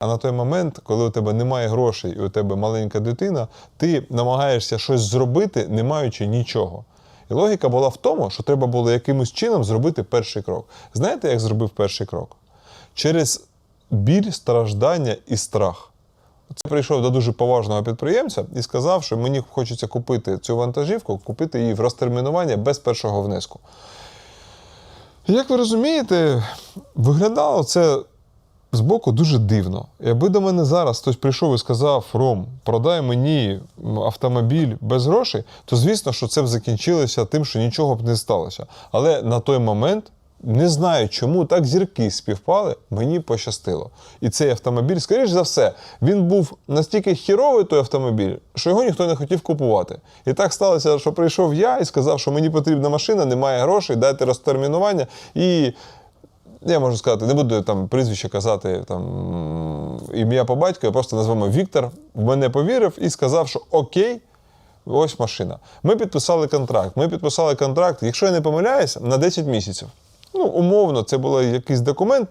А на той момент, коли у тебе немає грошей і у тебе маленька дитина, ти намагаєшся щось зробити, не маючи нічого. І логіка була в тому, що треба було якимось чином зробити перший крок. Знаєте, як зробив перший крок? Через біль, страждання і страх. Це прийшов до дуже поважного підприємця і сказав, що мені хочеться купити цю вантажівку, купити її в розтермінування без першого внеску. Як ви розумієте, виглядало це збоку дуже дивно. Якби до мене зараз хтось прийшов і сказав: Ром, продай мені автомобіль без грошей, то звісно, що це б закінчилося тим, що нічого б не сталося. Але на той момент. Не знаю, чому так зірки співпали, мені пощастило. І цей автомобіль, скоріш за все, він був настільки хіровий той автомобіль, що його ніхто не хотів купувати. І так сталося, що прийшов я і сказав, що мені потрібна машина, немає грошей, дайте розтермінування. І я можу сказати, не буду там прізвище казати, там ім'я по батькові, просто назвемо Віктор. В мене повірив і сказав, що окей. Ось машина. Ми підписали контракт. Ми підписали контракт, якщо я не помиляюсь, на 10 місяців. Ну, умовно, це був якийсь документ,